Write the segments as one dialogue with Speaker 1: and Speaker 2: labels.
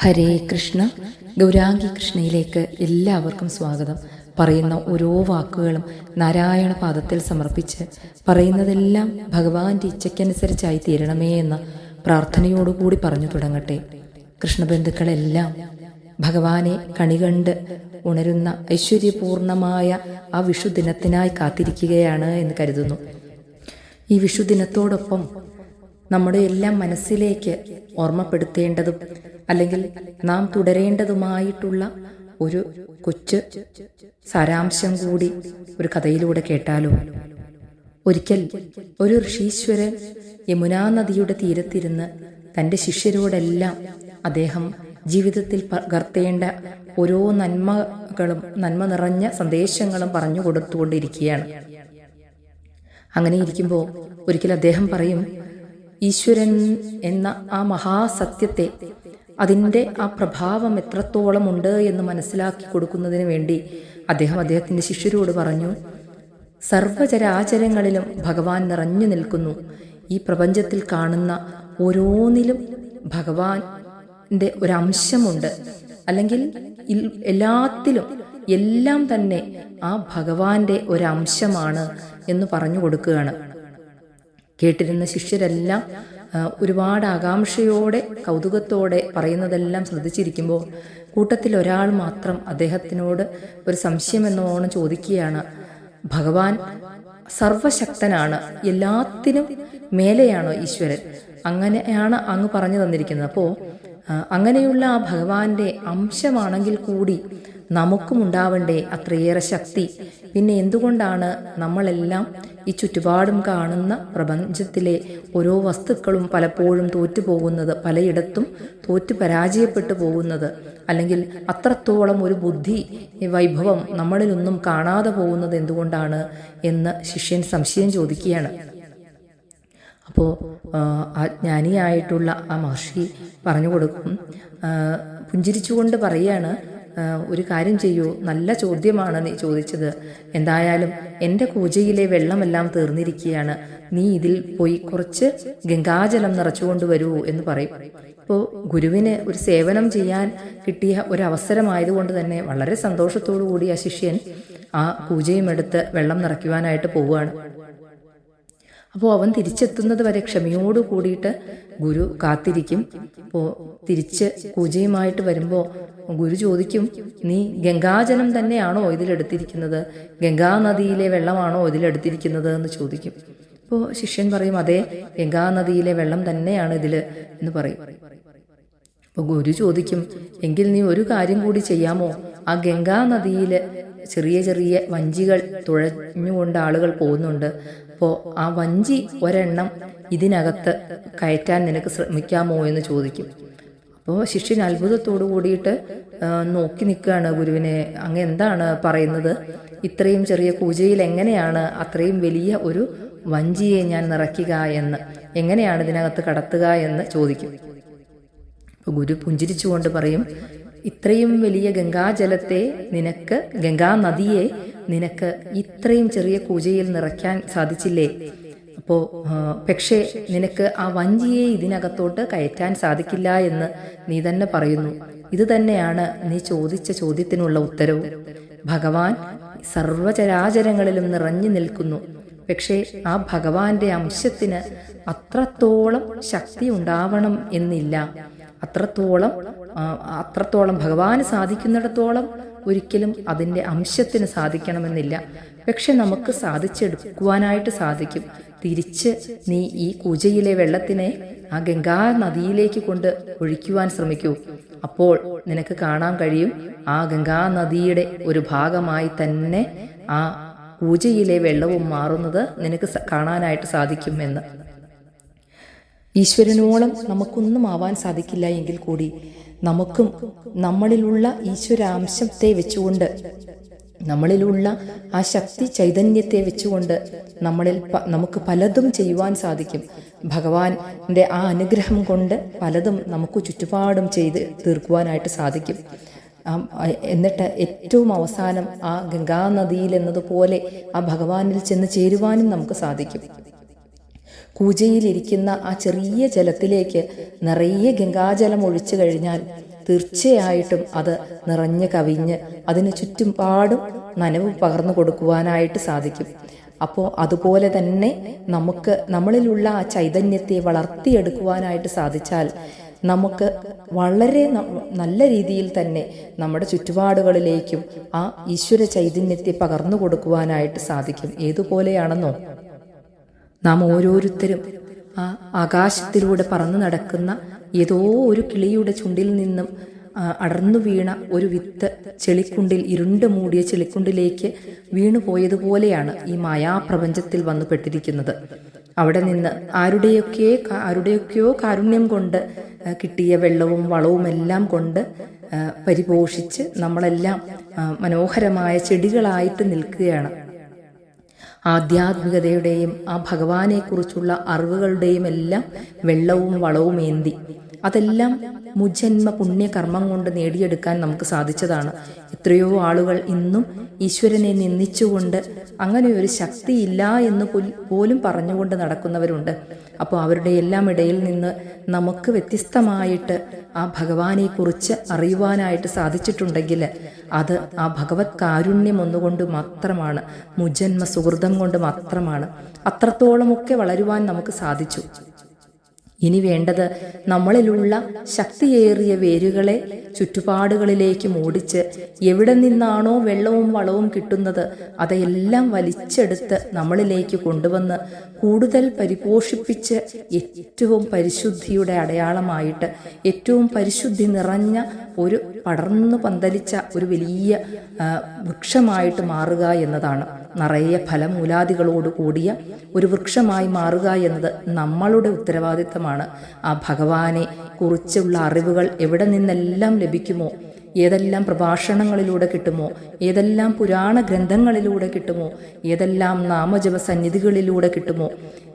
Speaker 1: ഹരേ കൃഷ്ണ. ഗൗരാംഗി കൃഷ്ണയിലേക്ക് എല്ലാവർക്കും സ്വാഗതം. പറയുന്ന ഓരോ വാക്കുകളും നാരായണ പാദത്തിൽ സമർപ്പിച്ച് പറയുന്നതെല്ലാം ഭഗവാന്റെ ഇച്ഛയ്ക്കനുസരിച്ചായി തീരണമേ എന്ന പ്രാർത്ഥനയോടുകൂടി പറഞ്ഞു തുടങ്ങട്ടെ. കൃഷ്ണബന്ധുക്കളെല്ലാം ഭഗവാനെ കണികണ്ട് ഉണരുന്ന ഐശ്വര്യപൂർണമായ ആ വിഷുദിനത്തിനായി കാത്തിരിക്കുകയാണ് എന്ന് കരുതുന്നു. ഈ വിഷുദിനത്തോടൊപ്പം നമ്മുടെ എല്ലാം മനസ്സിലേക്ക് ഓർമ്മപ്പെടുത്തേണ്ടതും അല്ലെങ്കിൽ നാം തുടരേണ്ടതുമായിട്ടുള്ള ഒരു കൊച്ചു സാരാംശം കൂടി ഒരു കഥയിലൂടെ കേട്ടാലോ? ഒരിക്കൽ ഒരു ഋഷീശ്വരൻ യമുനാ നദിയുടെ തീരത്തിരുന്ന് തന്റെ ശിഷ്യരോടെല്ലാം അദ്ദേഹം ജീവിതത്തിൽ പകർത്തേണ്ട ഓരോ നന്മകളും നന്മ നിറഞ്ഞ സന്ദേശങ്ങളും പറഞ്ഞു കൊടുത്തുകൊണ്ടിരിക്കുകയാണ്. അങ്ങനെ ഇരിക്കുമ്പോൾ ഒരിക്കൽ അദ്ദേഹം പറയും ഈശ്വരൻ എന്ന ആ മഹാസത്യത്തെ അതിന്റെ ആ പ്രഭാവം എത്രത്തോളം ഉണ്ട് എന്ന് മനസ്സിലാക്കി കൊടുക്കുന്നതിന് വേണ്ടി അദ്ദേഹം അദ്ദേഹത്തിന്റെ ശിഷ്യരോട് പറഞ്ഞു സർവചരാചരങ്ങളിലും ഭഗവാൻ നിറഞ്ഞു നിൽക്കുന്നു. ഈ പ്രപഞ്ചത്തിൽ കാണുന്ന ഓരോന്നിലും ഭഗവാന്റെ ഒരംശമുണ്ട്. അല്ലെങ്കിൽ എല്ലാത്തിലും എല്ലാം തന്നെ ആ ഭഗവാന്റെ ഒരംശമാണ് എന്ന് പറഞ്ഞു കൊടുക്കുകയാണ്. കേട്ടിരുന്ന ശിഷ്യരെല്ലാം ഒരുപാട് ആകാംക്ഷയോടെ കൗതുകത്തോടെ പറയുന്നതെല്ലാം ശ്രദ്ധിച്ചിരിക്കുമ്പോൾ കൂട്ടത്തിൽ ഒരാൾ മാത്രം അദ്ദേഹത്തിനോട് ഒരു സംശയം എന്നോണം ചോദിക്കുകയാണ്. ഭഗവാൻ സർവശക്തനാണ് എല്ലാത്തിനും മേലെയാണോ ഈശ്വരൻ? അങ്ങനെയാണ് അങ്ങ് പറഞ്ഞു തന്നിരിക്കുന്നത്. അപ്പോൾ അങ്ങനെയുള്ള ആ ഭഗവാന്റെ അംശമാണെങ്കിൽ കൂടി നമുക്കും ഉണ്ടാവണ്ടേ അത്രയേറെ ശക്തി. പിന്നെ എന്തുകൊണ്ടാണ് നമ്മളെല്ലാം ഈ ചുറ്റുപാടും കാണുന്ന പ്രപഞ്ചത്തിലെ ഓരോ വസ്തുക്കളും പലപ്പോഴും തോറ്റുപോകുന്നത് പലയിടത്തും തോറ്റു പരാജയപ്പെട്ടു പോകുന്നത്. അല്ലെങ്കിൽ അത്രത്തോളം ഒരു ബുദ്ധി വൈഭവം നമ്മളിലൊന്നും കാണാതെ പോകുന്നത് എന്തുകൊണ്ടാണ് എന്ന് ശിഷ്യൻ സംശയം ചോദിക്കുകയാണ്. അപ്പോൾ അജ്ഞാനിയായിട്ടുള്ള ജ്ഞാനിയായിട്ടുള്ള ആ മഹർഷി പറഞ്ഞു കൊടുക്കും. പുഞ്ചിരിച്ചുകൊണ്ട് പറയാണ് ആ, ഒരു കാര്യം ചെയ്യൂ. നല്ല ചോദ്യമാണ് നീ ചോദിച്ചത്. എന്തായാലും എന്റെ കൂജയിലെ വെള്ളമെല്ലാം തീർന്നിരിക്കുകയാണ്. നീ ഇതിൽ പോയി കുറച്ച് ഗംഗാജലം നിറച്ചുകൊണ്ട് വരൂ എന്ന് പറയും. അപ്പോൾ ഗുരുവിന് ഒരു സേവനം ചെയ്യാൻ കിട്ടിയ ഒരു അവസരമായതുകൊണ്ട് തന്നെ വളരെ സന്തോഷത്തോടു കൂടി ആ ശിഷ്യൻ ആ പൂജയും എടുത്ത് വെള്ളം നിറയ്ക്കുവാനായിട്ട് പോവുകയാണ്. അപ്പോൾ അവൻ തിരിച്ചെത്തുന്നത് വരെ ക്ഷമയോട് കൂടിയിട്ട് ഗുരു കാത്തിരിക്കും. അപ്പോൾ തിരിച്ച് കുജയുമായിട്ട് വരുമ്പോൾ ഗുരു ചോദിക്കും നീ ഗംഗാജലം തന്നെയാണോ ഇതിലെടുത്തിരിക്കുന്നത്? ഗംഗാനദിയിലെ വെള്ളമാണോ ഇതിലെടുത്തിരിക്കുന്നത്? എന്ന് ചോദിക്കും. അപ്പോൾ ശിഷ്യൻ പറയും അതെ ഗംഗാനദിയിലെ വെള്ളം തന്നെയാണ് ഇതിൽ എന്ന് പറയും. അപ്പോൾ ഗുരു ചോദിക്കും എങ്കിൽ നീ ഒരു കാര്യം കൂടി ചെയ്യാമോ? ആ ഗംഗാ നദിയിൽ ചെറിയ ചെറിയ വഞ്ചികൾ തുഴഞ്ഞുകൊണ്ട് ആളുകൾ പോകുന്നുണ്ട്. അപ്പോൾ ആ വഞ്ചി ഒരെണ്ണം ഇതിനകത്ത് കയറ്റാൻ നിനക്ക് ശ്രമിക്കാമോ എന്ന് ചോദിക്കും. അപ്പോൾ ശിഷ്യൻ അത്ഭുതത്തോടു കൂടിയിട്ട് നോക്കി നിൽക്കുകയാണ് ഗുരുവിനെ. അങ്ങ് എന്താണ് പറയുന്നത്? ഇത്രയും ചെറിയ പൂജയിൽ എങ്ങനെയാണ് അത്രയും വലിയ ഒരു വഞ്ചിയെ ഞാൻ നിറയ്ക്കുക എന്ന് എങ്ങനെയാണ് ഇതിനകത്ത് കടത്തുക എന്ന് ചോദിക്കും. അപ്പോൾ ഗുരു പുഞ്ചിരിച്ചുകൊണ്ട് പറയും ഇത്രയും വലിയ ഗംഗാജലത്തെ നിനക്ക് ഗംഗാ നദിയെ നിനക്ക് ഇത്രയും ചെറിയ കൂജയിൽ നിറയ്ക്കാൻ സാധിച്ചില്ലേ? അപ്പോൾ പക്ഷേ നിനക്ക് ആ വഞ്ചിയെ ഇതിനകത്തോട്ട് കയറ്റാൻ സാധിക്കില്ല എന്ന് നീ തന്നെ പറയുന്നു. ഇത് തന്നെയാണ് നീ ചോദിച്ച ചോദ്യത്തിനുള്ള ഉത്തരവും. ഭഗവാൻ സർവചരാചരങ്ങളിലും നിറഞ്ഞു നിൽക്കുന്നു. പക്ഷേ ആ ഭഗവാന്റെ അംശത്തിന് അത്രത്തോളം ശക്തി ഉണ്ടാവണം എന്നില്ല. അത്രത്തോളം അത്രത്തോളം ഭഗവാന് സാധിക്കുന്നിടത്തോളം ഒരിക്കലും അതിന്റെ അംശത്തിന് സാധിക്കണമെന്നില്ല. പക്ഷെ നമുക്ക് സാധിച്ചെടുക്കുവാനായിട്ട് സാധിക്കും. തിരിച്ച് നീ ഈ കൂജയിലെ വെള്ളത്തിനെ ആ ഗംഗാ നദിയിലേക്ക് കൊണ്ട് ഒഴിക്കുവാൻ ശ്രമിക്കൂ. അപ്പോൾ നിനക്ക് കാണാൻ കഴിയും ആ ഗംഗാ നദിയുടെ ഒരു ഭാഗമായി തന്നെ ആ പൂജയിലെ വെള്ളവും മാറുന്നത് നിനക്ക് കാണാനായിട്ട് സാധിക്കും എന്ന് ഈശ്വരനോളം നമുക്കൊന്നും ആവാൻ സാധിക്കില്ല എങ്കിൽ കൂടി നമുക്കും നമ്മളിലുള്ള ഈശ്വരാംശത്തെ വെച്ചുകൊണ്ട് നമ്മളിലുള്ള ആ ശക്തി ചൈതന്യത്തെ വെച്ചുകൊണ്ട് നമ്മളിൽ നമുക്ക് പലതും ചെയ്യുവാൻ സാധിക്കും. ഭഗവാന്റെ ആ അനുഗ്രഹം കൊണ്ട് പലതും നമുക്ക് ചുറ്റുപാടും ചെയ്ത് തീർക്കുവാനായിട്ട് സാധിക്കും. എന്നിട്ട് ഏറ്റവും അവസാനം ആ ഗംഗാനദിയിൽ എന്നതുപോലെ ആ ഭഗവാനിൽ ചെന്ന് ചേരുവാനും നമുക്ക് സാധിക്കും. കൂജയിലിരിക്കുന്ന ആ ചെറിയ ജലത്തിലേക്ക് നിറയെ ഗംഗാജലം ഒഴിച്ചു കഴിഞ്ഞാൽ തീർച്ചയായിട്ടും അത് നിറഞ്ഞ് കവിഞ്ഞ് അതിന് ചുറ്റുപാടും നനവ് പകർന്നു കൊടുക്കുവാനായിട്ട് സാധിക്കും. അപ്പോൾ അതുപോലെ തന്നെ നമുക്ക് നമ്മളിലുള്ള ആ ചൈതന്യത്തെ വളർത്തിയെടുക്കുവാനായിട്ട് സാധിച്ചാൽ നമുക്ക് വളരെ നല്ല രീതിയിൽ തന്നെ നമ്മുടെ ചുറ്റുപാടുകളിലേക്കും ആ ഈശ്വര ചൈതന്യത്തെ പകർന്നു കൊടുക്കുവാനായിട്ട് സാധിക്കും. ഏതുപോലെയാണെന്നോ? നാം ഓരോരുത്തരും ആ ആകാശത്തിലൂടെ പറന്നു നടക്കുന്ന ഏതോ ഒരു കിളിയുടെ ചുണ്ടിൽ നിന്നും അടർന്നു വീണ ഒരു വിത്ത് ചെളിക്കുണ്ടിൽ ഇരുണ്ട് മൂടിയ ചെളിക്കുണ്ടിലേക്ക് വീണു പോയതുപോലെയാണ് ഈ മായാപ്രപഞ്ചത്തിൽ വന്നു പെട്ടിരിക്കുന്നത്. അവിടെ നിന്ന് ആരുടെയൊക്കെ ആരുടെയൊക്കെയോ കാരുണ്യം കൊണ്ട് കിട്ടിയ വെള്ളവും വളവും എല്ലാം കൊണ്ട് പരിപോഷിച്ച് നമ്മളെല്ലാം മനോഹരമായ ചെടികളായിട്ട് നിൽക്കുകയാണ്. ആധ്യാത്മികതയുടെയും ആ ഭഗവാനെക്കുറിച്ചുള്ള അറിവുകളുടെയും എല്ലാം വെള്ളവും വളവും ഏന്തി. അതെല്ലാം മുജന്മ പുണ്യകർമ്മം കൊണ്ട് നേടിയെടുക്കാൻ നമുക്ക് സാധിച്ചതാണ്. എത്രയോ ആളുകൾ ഇന്നും ഈശ്വരനെ നിന്ദിച്ചുകൊണ്ട് അങ്ങനെ ഒരു ശക്തിയില്ല എന്ന് പോലും പറഞ്ഞുകൊണ്ട് നടക്കുന്നവരുണ്ട്. അപ്പോൾ അവരുടെ എല്ലാം ഇടയിൽ നിന്ന് നമുക്ക് വ്യത്യസ്തമായിട്ട് ആ ഭഗവാനെക്കുറിച്ച് അറിയുവാനായിട്ട് സാധിച്ചിട്ടുണ്ടെങ്കിൽ അത് ആ ഭഗവത് കാരുണ്യം ഒന്നുകൊണ്ട് മാത്രമാണ് മുജന്മ സുഹൃതം കൊണ്ട് മാത്രമാണ്. അത്രത്തോളമൊക്കെ വളരുവാൻ നമുക്ക് സാധിച്ചു. ഇനി വേണ്ടത് നമ്മളിലുള്ള ശക്തിയേറിയ വേരുകളെ ചുറ്റുപാടുകളിലേക്ക് മൂടിച്ച് എവിടെ നിന്നാണോ വെള്ളവും വളവും കിട്ടുന്നത് അതെല്ലാം വലിച്ചെടുത്ത് നമ്മളിലേക്ക് കൊണ്ടുവന്ന് കൂടുതൽ പരിപോഷിപ്പിച്ച് ഏറ്റവും പരിശുദ്ധിയുടെ അടയാളമായിട്ട് ഏറ്റവും പരിശുദ്ധി നിറഞ്ഞ ഒരു പടർന്നു പന്തലിച്ച ഒരു വലിയ വൃക്ഷമായിട്ട് മാറുക എന്നതാണ്. നിറയെ ഫലമൂലാദികളോട് കൂടിയ ഒരു വൃക്ഷമായി മാറുക എന്നത് നമ്മളുടെ ഉത്തരവാദിത്തമാണ്. ആ ഭഗവാനെ കുറിച്ചുള്ള അറിവുകൾ എവിടെ നിന്നെല്ലാം ലഭിക്കുമോ? ഏതെല്ലാം പ്രഭാഷണങ്ങളിലൂടെ കിട്ടുമോ? ഏതെല്ലാം പുരാണ ഗ്രന്ഥങ്ങളിലൂടെ കിട്ടുമോ? ഏതെല്ലാം നാമജപ സന്നിധികളിലൂടെ കിട്ടുമോ?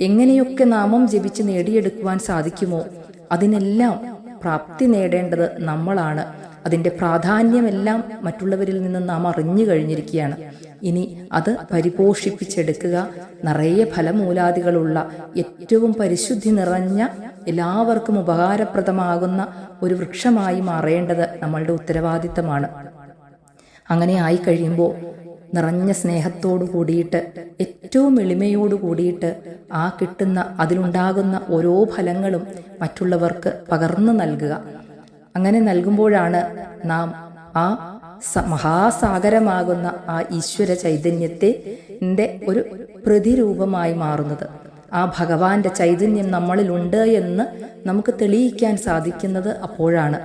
Speaker 1: എങ്ങനെയൊക്കെ നാമം ജപിച്ച് നേടിയെടുക്കുവാൻ സാധിക്കുമോ? അതിനെല്ലാം പ്രാപ്തി നേടേണ്ടത് നമ്മളാണ്. അതിന്റെ പ്രാധാന്യമെല്ലാം മറ്റുള്ളവരിൽ നിന്ന് നാം അറിഞ്ഞു കഴിഞ്ഞിരിക്കുകയാണ്. ഇനി അത് പരിപോഷിപ്പിച്ചെടുക്കുക. നിറയെ ഫലമൂലാദികളുള്ള ഏറ്റവും പരിശുദ്ധി നിറഞ്ഞ എല്ലാവർക്കും ഉപകാരപ്രദമാകുന്ന ഒരു വൃക്ഷമായി മാറേണ്ടത് നമ്മളുടെ ഉത്തരവാദിത്തമാണ്. അങ്ങനെ ആയി കഴിയുമ്പോൾ നിറഞ്ഞ സ്നേഹത്തോടു കൂടിയിട്ട് ഏറ്റവും എളിമയോടു കൂടിയിട്ട് ആ കിട്ടുന്ന അതിലുണ്ടാകുന്ന ഓരോ ഫലങ്ങളും മറ്റുള്ളവർക്ക് പകർന്നു നൽകുക. അങ്ങനെ നൽകുമ്പോഴാണ് നാം ആ മഹാസാഗരമാകുന്ന ആ ഈശ്വര ചൈതന്യത്തെ ഒരു പ്രതിരൂപമായി മാറുന്നത്. ആ ഭഗവാന്റെ ചൈതന്യം നമ്മളിലുണ്ട് എന്ന് നമുക്ക് തെളിയിക്കാൻ സാധിക്കുന്നത് അപ്പോഴാണ്.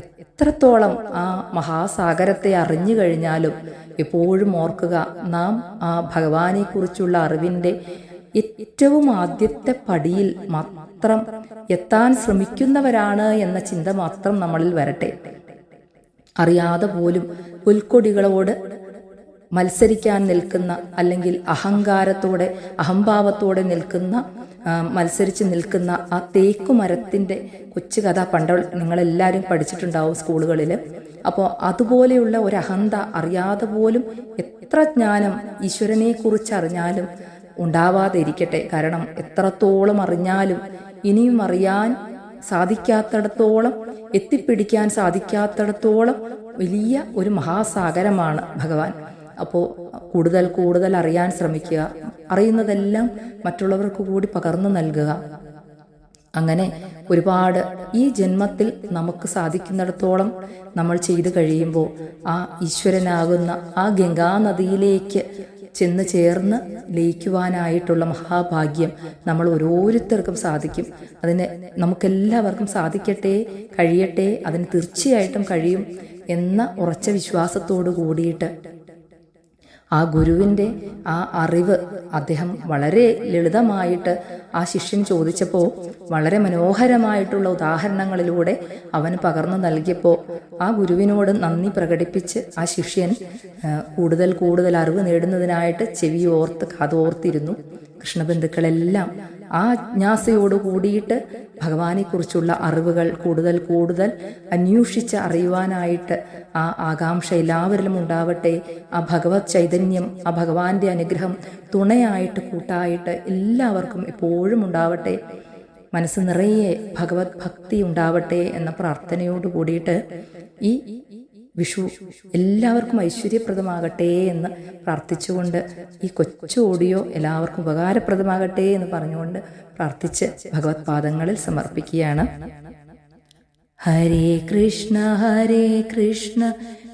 Speaker 1: എത്രത്തോളം ആ മഹാസാഗരത്തെ അറിഞ്ഞു കഴിഞ്ഞാലും എപ്പോഴും ഓർക്കുക നാം ആ ഭഗവാനെക്കുറിച്ചുള്ള അറിവിന്റെ ഏറ്റവും ആദ്യത്തെ പടിയിൽ മാത്രം എത്താൻ ശ്രമിക്കുന്നവരാണ് എന്ന ചിന്ത മാത്രം നമ്മളിൽ വരട്ടെ. അറിയാതെ പോലും പുൽക്കൊടികളോട് മത്സരിക്കാൻ നിൽക്കുന്ന അല്ലെങ്കിൽ അഹങ്കാരത്തോടെ അഹംഭാവത്തോടെ നിൽക്കുന്ന മത്സരിച്ച് നിൽക്കുന്ന ആ തേക്കു മരത്തിന്റെ കൊച്ചു കഥ പണ്ട് നിങ്ങളെല്ലാവരും പഠിച്ചിട്ടുണ്ടാവും സ്കൂളുകളിൽ. അപ്പോൾ അതുപോലെയുള്ള ഒരു അഹന്ത അറിയാതെ പോലും എത്ര ജ്ഞാനം ഈശ്വരനെ കുറിച്ച് അറിഞ്ഞാലും ഉണ്ടാവാതെ ഇരിക്കട്ടെ കാരണം എത്രത്തോളം അറിഞ്ഞാലും ഇനിയും അറിയാൻ സാധിക്കാത്തിടത്തോളം എത്തിപ്പിടിക്കാൻ സാധിക്കാത്തിടത്തോളം വലിയ ഒരു മഹാസാഗരമാണ് ഭഗവാൻ. അപ്പോൾ കൂടുതൽ കൂടുതൽ അറിയാൻ ശ്രമിക്കുക അറിയുന്നതെല്ലാം മറ്റുള്ളവർക്ക് കൂടി പകർന്നു നൽകുക. അങ്ങനെ ഒരുപാട് ഈ ജന്മത്തിൽ നമുക്ക് സാധിക്കുന്നിടത്തോളം നമ്മൾ ചെയ്തു കഴിയുമ്പോൾ ആ ഈശ്വരനാകുന്ന ആ ഗംഗാനദിയിലേക്ക് ചെന്ന് ചേർന്ന് ലയിക്കുവാനായിട്ടുള്ള മഹാഭാഗ്യം നമ്മൾ ഓരോരുത്തർക്കും സാധിക്കും. അതിന് നമുക്കെല്ലാവർക്കും സാധിക്കട്ടെ കഴിയട്ടെ അതിന് തീർച്ചയായിട്ടും കഴിയും എന്ന ഉറച്ച വിശ്വാസത്തോടു കൂടിയിട്ട് ആ ഗുരുവിന്റെ ആ അറിവ് അദ്ദേഹം വളരെ ലളിതമായിട്ട് ആ ശിഷ്യൻ ചോദിച്ചപ്പോൾ വളരെ മനോഹരമായിട്ടുള്ള ഉദാഹരണങ്ങളിലൂടെ അവൻ പകർന്നു നൽകിയപ്പോൾ ആ ഗുരുവിനോട് നന്ദി പ്രകടിപ്പിച്ച് ആ ശിഷ്യൻ കൂടുതൽ കൂടുതൽ അറിവ് നേടുന്നതിനായിട്ട് ചെവി ഓർത്ത് കാതോർത്തിരുന്നു. കൃഷ്ണബന്ധുക്കളെല്ലാം ആ ജിജ്ഞാസയോട് കൂടിയിട്ട് ഭഗവാനെക്കുറിച്ചുള്ള അറിവുകൾ കൂടുതൽ കൂടുതൽ അന്വേഷിച്ച് അറിയുവാനായിട്ട് ആ ആകാംക്ഷ എല്ലാവരിലും ഉണ്ടാവട്ടെ. ആ ഭഗവത് ചൈതന്യം ആ ഭഗവാന്റെ അനുഗ്രഹം തുണയായിട്ട് കൂട്ടായിട്ട് എല്ലാവർക്കും എപ്പോഴും ഉണ്ടാവട്ടെ. മനസ്സ് നിറയെ ഭഗവത് ഭക്തി ഉണ്ടാവട്ടെ എന്ന പ്രാർത്ഥനയോട് കൂടിയിട്ട് ഈ വിഷു എല്ലാവർക്കും ഐശ്വര്യപ്രദമാകട്ടെ എന്ന് പ്രാർത്ഥിച്ചുകൊണ്ട് ഈ കൊച്ചു ഓഡിയോ എല്ലാവർക്കും ഉപകാരപ്രദമാകട്ടെ എന്ന് പറഞ്ഞുകൊണ്ട് പ്രാർത്ഥിച്ച് ഭഗവത് പാദങ്ങളിൽ സമർപ്പിക്കുകയാണ്. ഹരേ കൃഷ്ണ ഹരേ കൃഷ്ണ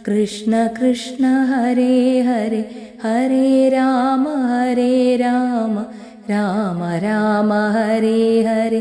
Speaker 1: കൃഷ്ണ കൃഷ്ണ ഹരേ ഹരേ ഹരേ രാമ ഹരേ രാമ രാമ രാമ ഹരേ ഹരേ.